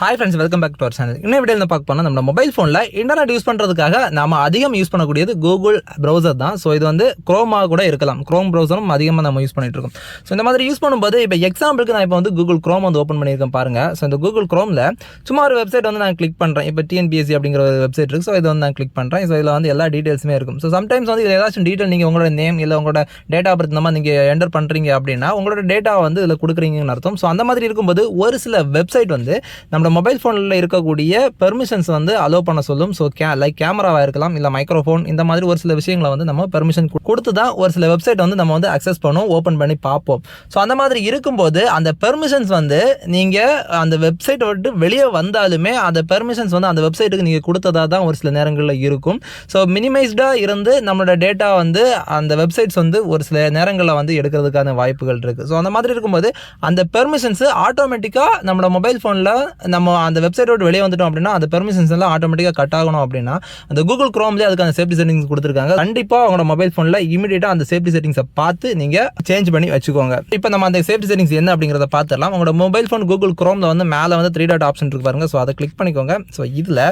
Hi friends welcome back to our channel இன்னும் video பார்க்க போனால் நம்ம மொபைல் ஃபோனில் இன்டர்நெட் யூஸ் பண்ணுறதுக்காக நம்ம அதிகம் யூஸ் பண்ணக்கூடியது கூகுள் ப்ரௌசர் தான். ஸோ இது வந்து குரோமாக கூட இருக்கலாம். குரோம் ப்ரௌசரும் அதிகமாக நம்ம யூஸ் பண்ணிட்டு இருக்கோம். ஸோ இந்த மாதிரி யூஸ் பண்ணும்போது இப்போ எக்ஸாம்பிளுக்கு நான் இப்போ வந்து கூகுள் குரோம் வந்து ஓப்பன் பண்ணியிருக்கேன் பாருங்கள் ஸோ இந்த கூகுள் குரோமில் சும்மா ஒரு வெப்சைட் வந்து நான் கிளிக் பண்ணுறேன் இப்போ டிஎன்பிஎஸ்சி அப்படிங்கிற ஒரு வெப்சைட் இருக்குது ஸோ இதை வந்து நான் கிளிக் பண்ணுறேன் ஸோ இதில் வந்து எல்லா டீட்டெயில்ஸுமே இருக்கும். ஸோ சம்டைம்ஸ் வந்து இதில் ஏதாச்சும் டீட்டெயில் நீங்கள் உங்களோட நேம் இல்லை உங்களோட டேட்டா பர்த் இந்த மாதிரி நீங்கள் என்டர் பண்ணுறீங்க அப்படின்னா உங்களோட டேட்டா வந்து இதில் கொடுக்குறீங்கன்னு அர்த்தம். ஸோ அந்த மாதிரி இருக்கும்போது ஒரு சில வெப்சைட் வந்து நம்ம மொபைல் ஃபோனில் இருக்கக்கூடிய பெர்மிஷன்ஸ் வந்து அலோவ் பண்ண சொல்லும். ஸோ கே லைக் கேமராவாக இருக்கலாம் இல்லை மைக்ரோஃபோன் இந்த மாதிரி ஒரு சில விஷயங்களை வந்து நம்ம பெர்மிஷன் கொடுத்து தான் ஒரு சில வெப்சைட் வந்து நம்ம வந்து அக்சஸ் பண்ணுவோம் ஓப்பன் பண்ணி பார்ப்போம். ஸோ அந்த மாதிரி இருக்கும்போது அந்த பெர்மிஷன்ஸ் வந்து நீங்கள் அந்த வெப்சைட்டை விட்டு வெளியே வந்தாலுமே அந்த பெர்மிஷன்ஸ் வந்து அந்த வெப்சைட்டுக்கு நீங்கள் கொடுத்ததா தான் ஒரு சில நேரங்களில் இருக்கும். ஸோ மினிமைஸ்டாக இருந்து நம்மளோட டேட்டா வந்து அந்த வெப்சைட்ஸ் வந்து ஒரு சில நேரங்களில் வந்து எடுக்கிறதுக்கான வாய்ப்புகள் இருக்குது ஸோ அந்த மாதிரி இருக்கும்போது அந்த பெர்மிஷன்ஸ் ஆட்டோமேட்டிக்காக நம்மளோட மொபைல் ஃபோனில் நம்ம அந்த வெப்சைட்டோட வெளியே வந்துட்டோம் அப்படின்னா அந்த பெர்மிஷன்ஸ் எல்லாம் ஆட்டோமேட்டிக்காக கட் ஆகணும் அப்படின்னா அந்த கூகுள் குரோம்லேயே அந்த சேஃப்டி செட்டிங்ஸ் கொடுத்துருக்காங்க. கண்டிப்பாக உங்களோட மொபைல் ஃபோனில் இமீடியட்டாக அந்த சேஃப்டி செட்டிங்ஸை பார்த்து நீங்கள் சேஞ்ச் பண்ணி வச்சுக்கோங்க. இப்போ நம்ம அந்த சேஃப்டி செட்டிங்ஸ் என்ன அப்படிங்கிறத பார்த்துடலாம். உங்களோட மொபைல் ஃபோன் கூகுள் குரோமில் வந்து மேலே வந்து த்ரீ டாட் ஆப்ஷன் இருக்கு பாருங்க. ஸோ அதை கிளிக் பண்ணிக்கோங்க. ஸோ இதில்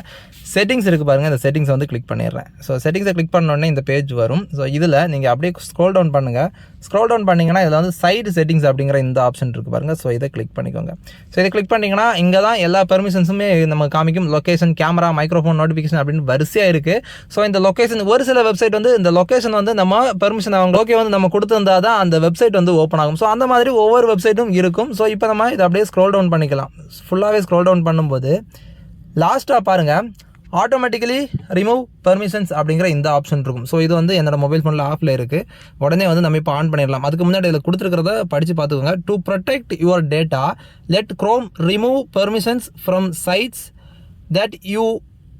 செட்டிங்ஸ் இருக்குது பாருங்கள் இந்த செட்டிங்ஸ் வந்து கிளிக் பண்ணிடுறேன். ஸோ செட்டிங்ஸை கிளிக் பண்ணோடனே இந்த பேஜ் வரும். ஸோ இதில் நீங்கள் அப்படியே ஸ்க்ரோல் டவுன் பண்ணுங்கள் ஸ்க்ரோல் டவுன் பண்ணிங்கன்னா இதில் வந்து சைடு செட்டிங்ஸ் அப்படிங்கிற இந்த ஆப்ஷன் இருக்குது பாருங்கள் ஸோ இதை கிளிக் பண்ணிக்கோங்க. ஸோ இதை கிளிக் பண்ணிங்கன்னா இங்கே தான் எல்லா பெர்மிஷன்ஸுமே நம்ம காமிக்கும். லொக்கேஷன் கேமரா மைக்ரோஃபோன் நோட்டிஃபிகேஷன் அப்படின்னு வரிசையாக இருக்குது ஸோ இந்த லொக்கேஷன் ஒரு சில வெப்சைட் வந்து இந்த லொக்கேஷன் வந்து நம்ம பெர்மிஷன் அவங்க ஓகே வந்து நம்ம கொடுத்துருந்தா தான் அந்த வெப்சைட் வந்து ஓப்பன் ஆகும். ஸோ அந்த மாதிரி ஒவ்வொரு வெப்சைட்டும் இருக்கும். ஸோ இப்போ நம்ம இதை அப்படியே ஸ்க்ரோல் டவுன் பண்ணிக்கலாம். ஃபுல்லாகவே ஸ்க்ரோல் டவுன் பண்ணும்போது லாஸ்ட்டாக பாருங்கள் ஆட்டோமேட்டிக்கலி ரிமூவ் பெர்மிஷன்ஸ் அப்படிங்கிற இந்த ஆப்ஷன் இருக்கும். ஸோ இது வந்து என்னோட மொபைல் ஃபோனில் ஆஃபில் இருக்குது உடனே வந்து நம்ம இப்போ ஆன் பண்ணிடலாம். அதுக்கு முன்னாடி இதில் கொடுத்துருக்கிறத படித்து பார்த்துக்கோங்க. To protect your data let Chrome remove permissions from sites that you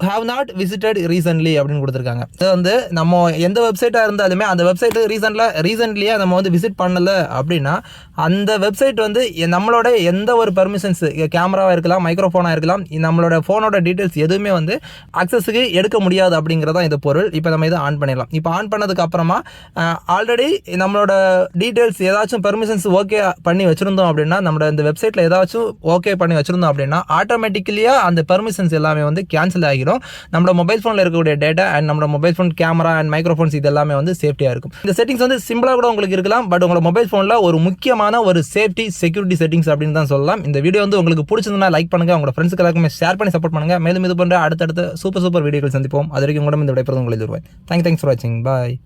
have not visited recently அப்படின்னு கொடுத்துருக்காங்க. இது வந்து நம்ம எந்த வெப்சைட்டாக இருந்தாலுமே அந்த வெப்சைட்டு ரீசெண்டில் ரீசெண்ட்லியாக நம்ம வந்து விசிட் பண்ணலை அப்படின்னா அந்த வெப்சைட் வந்து நம்மளோட எந்த ஒரு பெர்மிஷன்ஸ் கேமராவாக இருக்கலாம் மைக்ரோஃபோனாக இருக்கலாம் நம்மளோட ஃபோனோட டீட்டெயில்ஸ் எதுவுமே வந்து அக்சஸுக்கு எடுக்க முடியாது அப்படிங்கிறதா இந்த பொருள். இப்போ நம்ம இதை ஆன் பண்ணிடலாம். இப்போ ஆன் பண்ணதுக்கு அப்புறமா ஆல்ரெடி நம்மளோட டீட்டெயில்ஸ் ஏதாச்சும் பெர்மிஷன்ஸ் ஓகே பண்ணி வச்சுருந்தோம் அப்படின்னா நம்மளோட இந்த வெப்சைட்டில் ஏதாச்சும் ஓகே பண்ணி வச்சுருந்தோம் அப்படின்னா ஆட்டோமேட்டிக்கலியாக அந்த பெர்மிஷன்ஸ் எல்லாமே வந்து கேன்சல் ஆகிடும் நம்மளோட மொபைல் ஃபோனில் இருக்கக்கூடிய டேட்டா அண்ட் நம்மளோட mobile phone camera and microphones இது எல்லாமே வந்து சேஃப்டியாக இருக்கும். இந்த செட்டிங்ஸ் வந்து சிம்பிளாக கூட உங்களுக்கு இருக்கலாம். பட் உங்களோட மொபைல் ஃபோனில் ஒரு முக்கியமான ஒரு சேஃப்டி செக்யூரிட்டி செட்டிங்ஸ் அப்படின்னு தான் சொல்லலாம். இந்த வீடியோ வந்து உங்களுக்கு பிடிச்சிருந்தா லைக் பண்ணுங்க. உங்களோட ஃப்ரெண்ட்ஸ்க்கு எல்லாருக்குமே ஷேர் பண்ணி சப்போர்ட் பண்ணுங்கள் மேலும் இது பண்ணுற அடுத்தடுத்த சூப்பர் சூப்பர் வீடியோக்கள் சந்திப்போம். அது வரைக்கும் கூட இந்த விடைபெறுவது உங்களுக்கு தருவேன் தேங்க் தேங்க்ஸ் ஃபார் வாட்சிங் பாய்